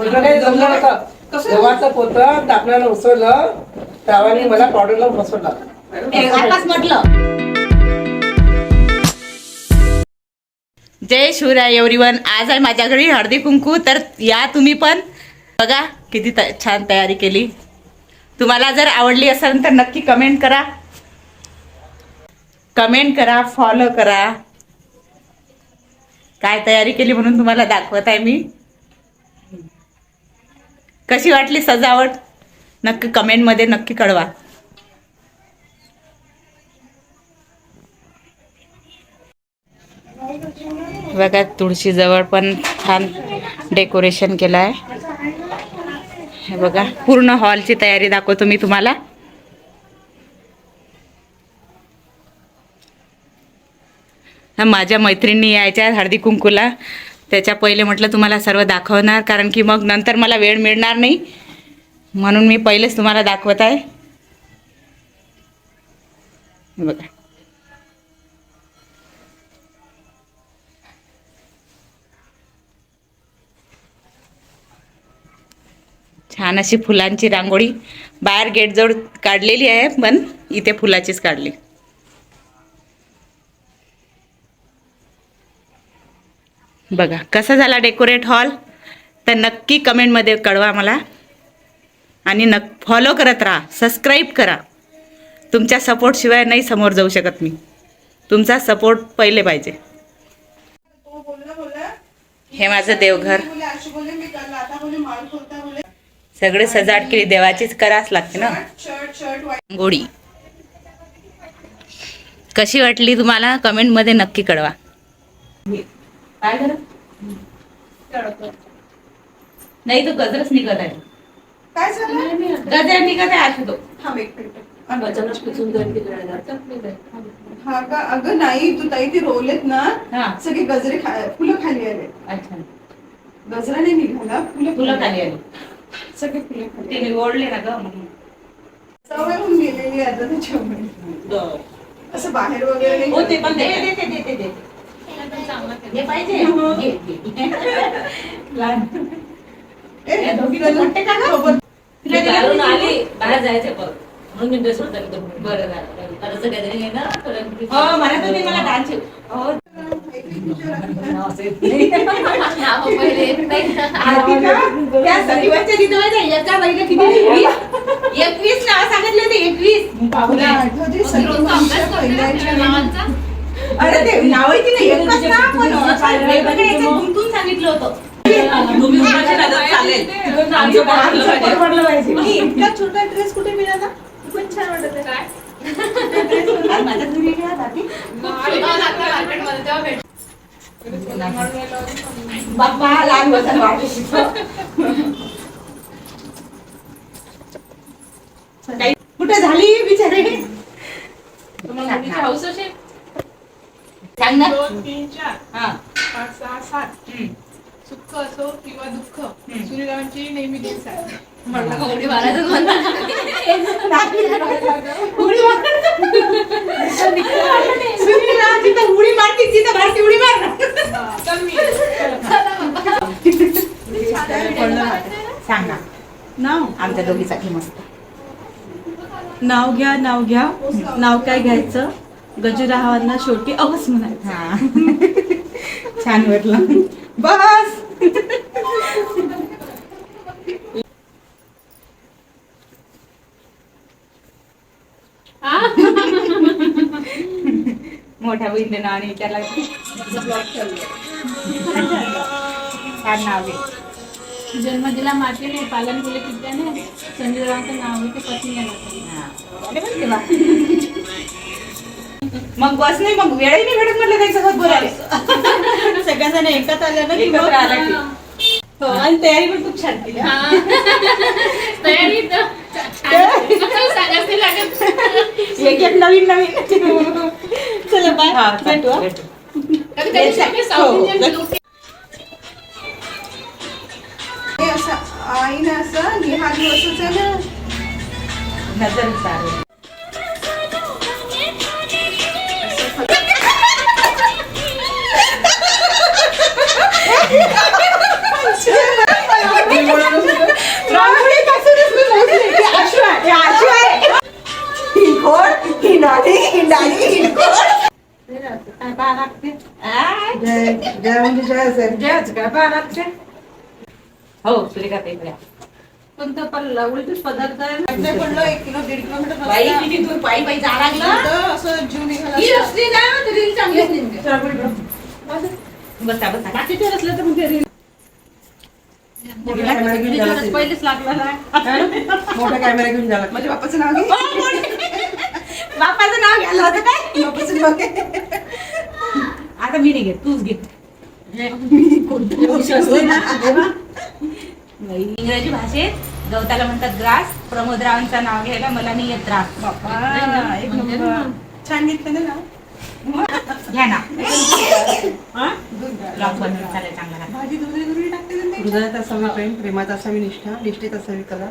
म्हटलं काही जमलं नव्हतं. कसं? गव्हाचं पोतं दाखल्याला उसळलं त्यावाने मला पावडरला बसवलं. आताच म्हटलं. जय शिवराय एव्हरीवन आज आहे माझ्या घरी हळदी कुंकू तर या तुम्ही पण. बघा किती छान तयारी केली. तुम्हाला जर आवडली असेल तर नक्की कमेंट करा. कमेंट करा फॉलो करा. काय तयारी केली म्हणून तुम्हाला दाखवत आहे मी. कशी वाटली सजावट? नक्की कमेंटमध्ये नक्की कळवा. बघा तुळशीजवळ पण छान डेकोरेशन केलं आहे हे बघा पूर्ण हॉलची तयारी दाखवतो मी तुम्हाला. माझ्या मैत्रिणी यायच्या हळदी कुंकूला. त्याच्या पहिले म्हटलं तुम्हाला सर्व दाखवणार कारण की मग नंतर मला वेळ मिळणार नाही. म्हणून मी पहिलेच तुम्हाला दाखवत आहे. बघा. छान अशी फुलांची रांगोळी. बाहेर गेटजवळ काढलेली आहे पण इथे फुलाचीच काढली. बघा कसा झाला डेकोरेट हॉल तर नक्की कमेंटमध्ये कळवा मला आणि नक फॉलो करत राहा सबस्क्राईब करा. तुमच्या सपोर्टशिवाय नाही समोर जाऊ शकत मी. तुमचा सपोर्ट पहिले पाहिजे. हे माझं देवघर. सगळे सजावट केली देवाचीच करावंच लागते ना. गोडी कशी वाटली तुम्हाला? कमेंटमध्ये नक्की कळवा. काय नाही तो गजरच निघत आहे. काय झालं? गजर निघत आहे आज तो. थांब एक मिनिट. हा का अगं नाही तू ताई ती रोवलेत ना हा. सगळे गजरे खा फुलं खाली आले. अच्छा. गजरा नाही निघाला फुलं फुलं खाली आली. सगळे फुलं खाली ते ओढले ना ग म्हणून. सवय होऊन गेलेली आहे आता त्याच्यामुळे. असं बाहेर वगैरे नाही हो ते पण दे दे दे दे दे दे. हे पाहिजे? घे, घे. लहान. ए, या दोघीचं मोठे का गं? सोबत. तिला दिलं घालून होतं आली. बाहेर जायचं बघ म्हणून मी ड्रेस बदल बरं झालं परत गॅदरिंग आहे ना? हो म्हणत होती मला डान्स हो नाव पहिले येत नाही. आरती का? त्या सगळीवरच्या तिथं माहिती आहे, एका बाईला किती एकवीस एकवीस नाव सांगितले होते एकवीस. तुला आठवते रोजचा सगळ्यांच्या अभ्यास करते पहिल्याच्या आपल्या नावांचा. अरे ते नाही एकच वेगवेगळ्या याच्यात गुंतून सांगितलं होतं तुम्ही उपाशी राहता, चालेल. तिकडून आमचं पण आमचं पाहिजे. पण पडलं पाहिजे. आणि इतका छोटा ड्रेस कुठे मिळाला खूप छान वाटत आहे काय? आणि माझ्या घरी घ्या जाती. शोधावं लागतं मार्केटमध्ये, तेव्हा भेटेल. बाप्पा लहान वजन वाढलं. काही कुठे झाली बिचारे तुम्हाला मुलीची हौस असेल? सांग ना? दोन तीन चार. हा. पाच सहा सात. हम्म. सुख असो किंवा दुःख नेहमी दिवस आहे. म्हटलं उडी मारायचं म्हणतात. उडी मार. उडी मारती तिथं भारती उडी मार तर मी. सांग. ना नाव? आमच्या दोघीसाठी मस्त. नाव घ्या नाव घ्या. नाव काय घ्यायचं? गजुरावांना शेवटी म्हणायचं. हा. छान वाटलं. बस! मोठ्या बहिणीने आणि त्याला छान नाव आहे. जन्म दिला मातेने पालन केले पित्याने संजयरावांचं नाव आहे ते. अरे पण तेव्हा. मग बस नाही मग वेळही नाही भेटत म्हटलं त्याच्यासोबत बोलायला. सगळ्या जण एकत्र आल्या ना की एकत्र आला की. हो, आणि तयारी पण खूप छान केली हा. तयारी तर सांगायचं नाही लागत एक एक नवीन नवीन. चला बाय हा, भेटू हा. भेटू. कधी कधी सगळे साऊथ इंडियन लोक हे असं आईने असं आहे ना नजर चालेल म्हणजे असेल हो सुरेखा ताई कोणतं पडलं उलटच पदार्थ आहे पडलं एक किलो दीड किलोमीटर बाई किती दूर पायी पायी जा लागलं. असं जीव निघाला. ही असली ना तर रील चांगलीच निघते बसा. बसा बाकीचे असलं तर मग ते रील मोठा कॅमेरा घेऊन जायला लागते. पहिलेच लागला ना. मोठा कॅमेरा घेऊन जायला माझ्या बापाचं नाव घे. बापाचं नाव घ्यायला होतं काय? बापाचं नाव घे. आता मी नाही घेत तूच घे. इंग्रजी भाषेत गवताला म्हणतात ग्रास. प्रमोद रावांचं नाव घ्यायला मला नाही येत एक नंबर. छान घेतलं ना घ्या ना. भाजी टाकते. हृदयात असावी प्रेम प्रेमात असावी निष्ठा निष्ठेत असावी कला.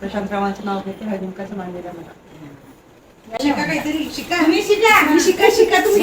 प्रशांत रावांचं नाव घेते हळदीमुखाचं मान दिला मला. शिका काहीतरी शिका. तुम्ही शिका. तुम्ही शिका शिका तुम्ही.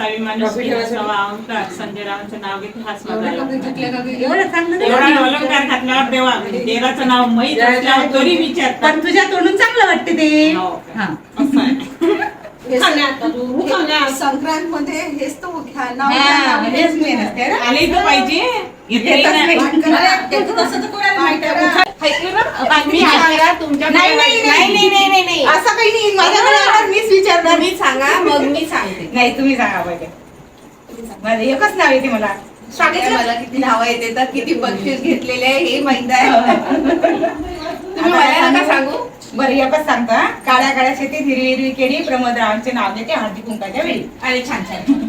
अहंकार संजय रावांचं नाव घेते हाच माझा अलंकार. एवढं चांगलं एवढा नाही. अलंकार घातल्यावर देवा देवाचं नाव माहीत असल्यावर तरी विचारतात पण तुझ्या तोंडून चांगलं वाटते ते हो. हा असं आहे. संक्रांत मध्ये हेच तो घ्या नाव घ्या, हा, नाव घ्या. हेच main असते ना. आले तर पाहिजे असं काही नाही. माझ्याकडे आल्यावर मीच विचारणार. मी सांगा मग मी सांगते. नाही तुम्ही सांगा पहिले. एकच नाव येते मला. सांगितलं? मला किती नावं येते तर किती बक्षीस घेतलेले हे माहीत आहे. नका सांगू? बरं एकच सांगतो हा. काळ्या काळ्या शेतीत हिरवी हिरवी केळी प्रमोद रावांचे नाव घेते हळदी कुंकाच्या वेळी. अरे छान छान.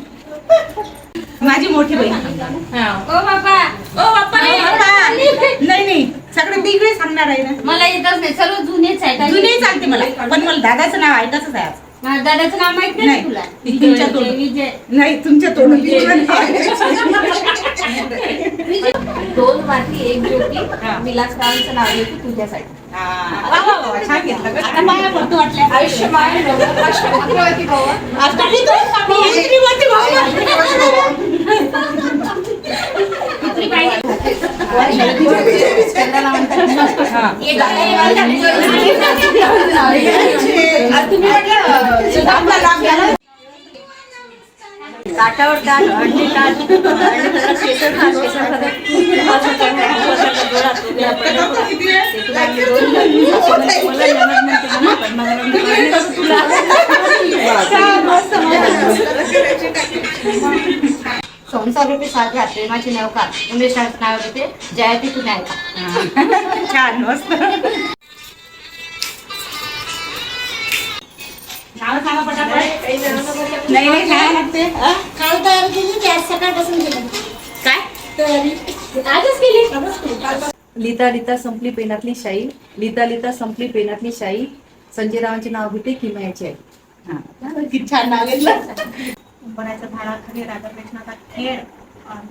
माझी मोठी बहीण. ओ बाबा ओ बाप्पा नाही. नाही नाही. सगळं इकडे सांगणार आहे ना. मला येतच नाही. सर्व जुनेच आहे जुने चालते मला. पण मला दादाचं नाव ऐकायचंच आहे आज. माझ्या दादाचं नाव माहीत नाही नाही. तुला. तुमच्या तोंडून. विजय. नाही तुमच्या तोंडून दोन वाटी एक ज्योती. हा. विलासरावांचं नाव घेते तुझ्यासाठी. छान घेतलं गं. आता माया पडतो वाटल्या आयुष्यमान भव, अष्टपुत्रवती भव. त्यांना म्हणतात हा. आज तुम्ही म्हटलं आपला लाभ घ्या ना. ताटावर ताट अंडी ताट केसर. संसार रूपी नौका. उमेश नाव घेते जयती तू नाही का छान मस्त. सांगा पटापट. नाही नाही वाटते काल तयारी केली की आज सकाळपासून केली. काय? तयारी. आजच केली? लिता लिता संपली पेनातली शाई. लिता लिता संपली पेनातली शाई. संजय रावांचे नाव घेते किमयाची आई. हा. किती छान नाव घेतलं. बऱ्याच झाडाखाली राधाकृष्णाचा खेळ.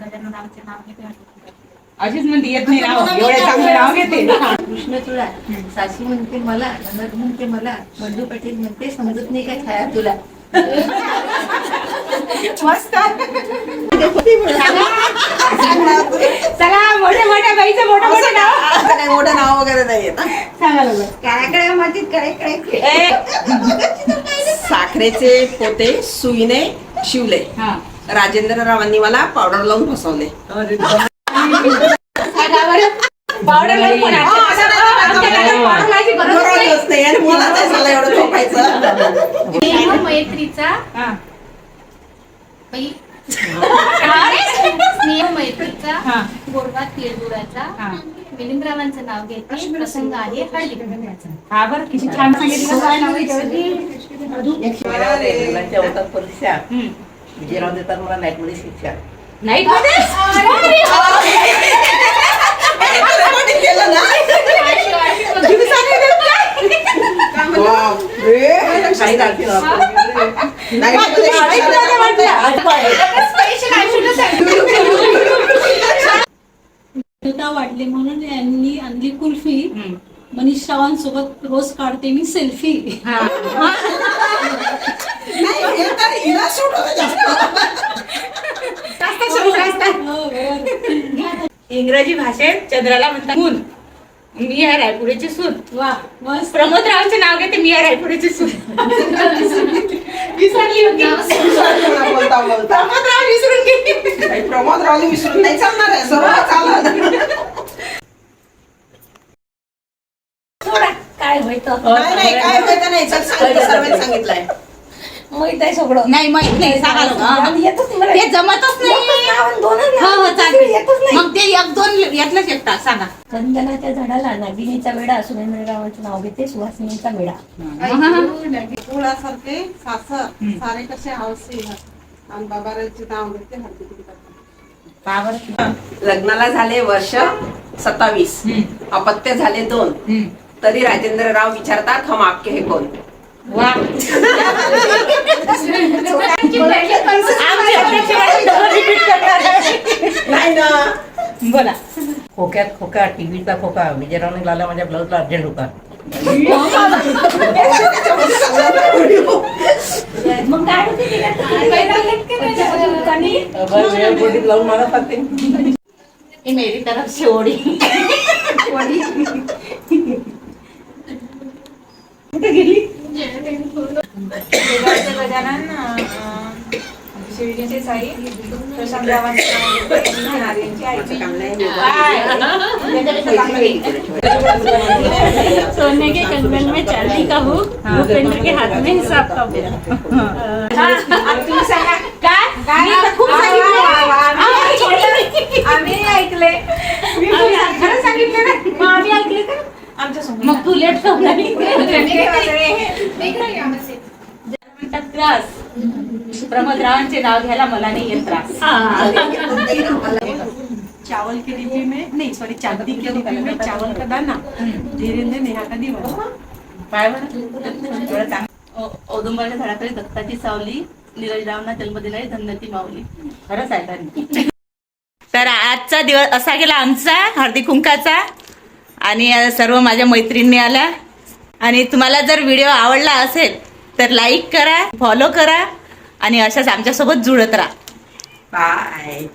गजानन रामचे नाव घेते. अशीच म्हणते येत नाही नाव एवढे चांगलं नाव घेते. कृष्ण तुला. सासू म्हणते मला ननद म्हणते मला बंधू पाटील म्हणते समजत नाही काय खाया तुला? मस्त. चला मोठ्या मोठ्या बाईचं मोठं मोठं नाव. असं काही मोठं नाव वगैरे नाही. काळ्याकडे माझी कडे साखरेचे पोते सुईने शिवले. हा. राजेंद्र रावांनी मला पावडर लावून फसवले. पावडर लावून पण हो, असं नाही आमच्या घरात करायचं. पावडर लावायची गरजच नाही. गरजच नाही आणि मुलाचं आहे सगळं एवढं झोपायचं. स्नेह मैत्रीचा. हा. बाई. स्नेह मैत्रीचा. हा. तिळगुळाचा. मिलिंदरावांचं नाव घेते. प्रसंग आहे हळदी. हा बरं किती छान सांगितलं. मुलांच्या होतात परीक्षा देतात मला नाईटमध्ये शिक्षा. नाईटमध्ये कोणी केलं ना वाढले म्हणून यांनी आणली कुल्फी. मनीष चव्हाण सोबत रोज काढते मी सेल्फी. हिला सूट होतं जास्त. इंग्रजी भाषेत चंद्राला म्हणतात मून मी आहे रायपुरेची सून वा मस्त. प्रमोद रावांचे नाव घेते मी आहे रायपुरेची सून विसरली होती. विसरली बोलता बोलता. प्रमोद राव विसरून गेली. प्रमोद रावली विसरून नाही चालणार आहे सर्व चालणार. काय होतं? नाही नाही काय माहिती नाही. चल सांगितलं सर्वांनी सांगितलंय. माहीत आहे सगळं. नाही माहीत नाही सांगा लोक. आणि येतच नाही मला. ते जमतच नाही. एकच नाव आणि दोनच नाव. हो चालते येतच नाही. मग ते एक दोन यातलंच एकटा सांगा. चंदनाच्या झाडाला नागिनीचा वेडा सुरेंद्ररावांचं नाव घेते सुहासिनीचा वेडा फुलासारखे सासर सारे कसे हौसे आणि बाबाराचे नाव घेते हळदी बरं? लग्नाला झाले वर्ष सत्तावीस. अपत्य झाले दोन. तरी राजेंद्रराव विचारतात हम आपके हे कोण नाही ना. बोला. खोक्यात खोका टीव्हीचा खोका. विजयराव निघाला माझ्या ब्लाऊजला अर्जंट होता. मग काय ब्लाऊज मला सांगते ही मेरी तरफ से ओढी. कुठे गेली? गजानन शिर्डीचे साई प्रशांतरावांचे नाव घेते. नारायणची आईची सोने के कंगन में चांदी का हूँ भूपेंद्र के हाथ में हिसाब का हूँ तुम्ही सांगा काय मी तर खूप सांगितलं. आम्ही ऐकले खरं सांगितलं ना मग आम्ही ऐकले का आमच्यासमोर मग तू लेट म्हणतात त्रास. प्रमोद रावांचे नाव घ्यायला मला नाही येत त्रास. चावल की डिब्बी में. नहीं सॉरी चांदी के डिब्बी में. चावल का दाना? धीरेन्द्र नेहा का दीवाना काय बरं औदुंबराच्या झाडाखाली दत्ताची सावली नीरजरावना जन्मदिन आहे धन्यती माऊली. खरंच आहे का तर आजचा दिवस असा गेला आमचा हळदी कुंकाचा. आणि सर्व माझ्या मैत्रिणी आल्या. आणि तुम्हाला जर व्हिडिओ आवडला असेल तर लाईक करा फॉलो करा आणि अशाच आमच्यासोबत जुळत राहा. बाय